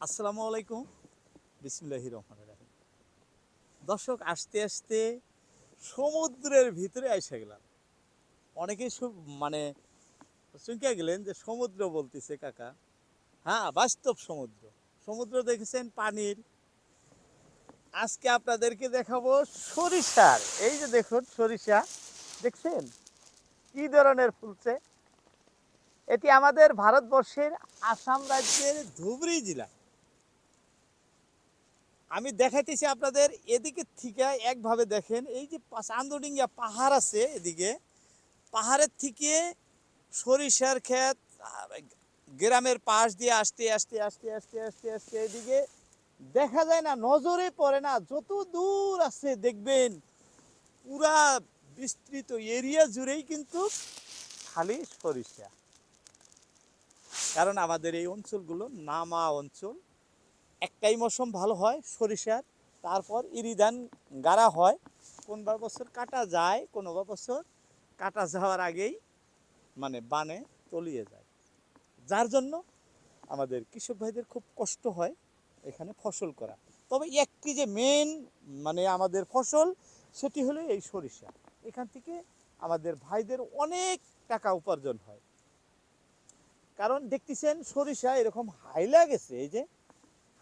আসসালামু আলাইকুম। বিসমুল্লাহ রহমান রাহিম। দর্শক, আসতে আসতে সমুদ্রের ভিতরে এসে গেলাম। অনেকেই সব মানে চুঁকে গেলেন যে সমুদ্র বলতেছে, কাকা। হ্যাঁ বাস্তব সমুদ্র। সমুদ্র দেখেছেন পানির। আজকে আপনাদেরকে দেখাবো সরিষার। এই যে দেখুন, সরিষা। দেখছেন? কি ধরনের ফুলছে? এটি আমাদের ভারতবর্ষের আসাম রাজ্যের ধুবড়ি জেলা। আমি দেখাইতেছি আপনাদের, এদিকে থেকে একভাবে দেখেন, এই যে আন্দোডিঙ্গা পাহাড় আছে এদিকে। পাহাড়ের থেকে সরিষার ক্ষেত গ্রামের পাশ দিয়ে আসতে আসতে আসতে আসতে আসতে আসতে এদিকে দেখা যায় না, নজরে পড়ে না, যত দূর আছে দেখবেন, পুরা বিস্তৃত এরিয়া জুড়েই কিন্তু খালি সরিষা। কারণ আমাদের এই অঞ্চলগুলো নামা অঞ্চল। একটাই মৌসুম ভালো হয়, সরিষার। তারপর ইরিদান গাড়া হয়। কোন বা বছর কাটা যায়, কোনো বা বছর কাটা যাওয়ার আগেই মানে বানে তলিয়ে যায়। যার জন্য আমাদের কৃষক ভাইদের খুব কষ্ট হয় এখানে ফসল করা। তবে একটি যে মেন মানে আমাদের ফসল, সেটি হলো এই সরিষা। এখান থেকে আমাদের ভাইদের অনেক টাকা উপার্জন হয়। কারণ দেখতেছেন সরিষা এরকম হাইলা গেছে, এই যে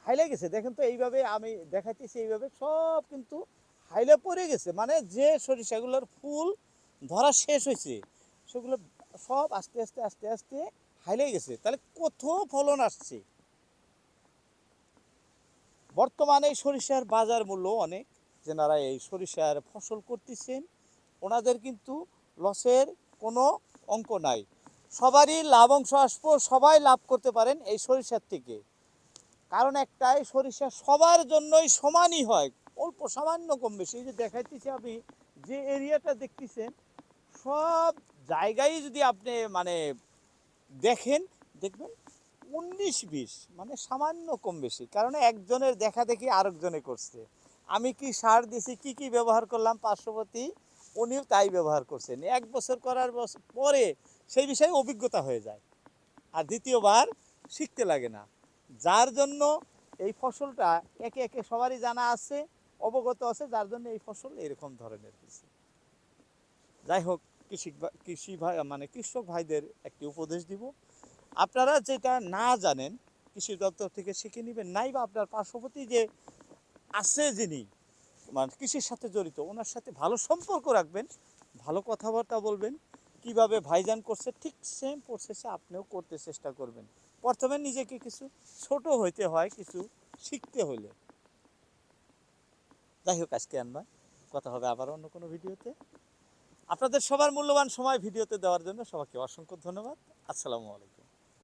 হাইলা গেছে। দেখেন তো এইভাবে আমি দেখাইতেছি, এইভাবে সব কিন্তু হাইলে পড়ে গেছে। মানে যে সরিষাগুলোর ফুল ধরা শেষ হয়েছে, সেগুলো সব আস্তে আস্তে আস্তে আস্তে হাইলে গেছে। তাহলে কত ফলন আসছে? বর্তমানে এই সরিষার বাজার মূল্য অনেক। যেনারা এই সরিষার ফসল করতেছেন, ওনাদের কিন্তু লসের কোনো অঙ্ক নাই। সবারই লাভ অংশ আসব, সবাই লাভ করতে পারেন এই সরিষার থেকে। কারণ একটাই, সরিষা সবার জন্যই সমানই হয়। অল্প সামান্য কম বেশি। এই যে দেখাইতেছি আমি, যে এরিয়াটা দেখতেছেন, সব জায়গায় যদি আপনি মানে দেখেন, দেখবেন উনিশ, বিশ মানে সামান্য কম বেশি। কারণ একজনের দেখা দেখি আরেকজনে করছে। আমি কি সার দিছি, কি কি ব্যবহার করলাম পার্শ্ববর্তী, উনিও তাই ব্যবহার করছেন। এক বছর করার পরে সেই বিষয়ে অভিজ্ঞতা হয়ে যায়। আর দ্বিতীয়বার শিখতে লাগে না। যার জন্য এই ফসলটা একে একে সবারই জানা আছে, অবগত আছে, যার জন্য এই ফসল এরকম ধরনের হয়েছে। যাই হোক, কৃষি কৃষি ভাই মানে কৃষক ভাইদের একটি উপদেশ দিব। আপনারা যেটা না জানেন, কৃষি দপ্তর থেকে শিখে নেবেন নাই বা আপনার পার্শ্ববর্তী যে আছে যিনি মানে কৃষির সাথে জড়িত, ওনার সাথে ভালো সম্পর্ক রাখবেন, ভালো কথাবার্তা বলবেন কীভাবে ভাইজান করছে, ঠিক সেম প্রসেসে আপনিও করতে চেষ্টা করবেন। প্রথমে নিজেকে কিছু ছোট হইতে হয়, কিছু শিখতে হলে যাই হোক, আজকে আমরা কথা হবে আবার অন্য কোনো ভিডিওতে। আপনাদের সবার মূল্যবান সময় ভিডিওতে দেওয়ার জন্য সবাইকে অসংখ্য ধন্যবাদ। আসসালামু আলাইকুম।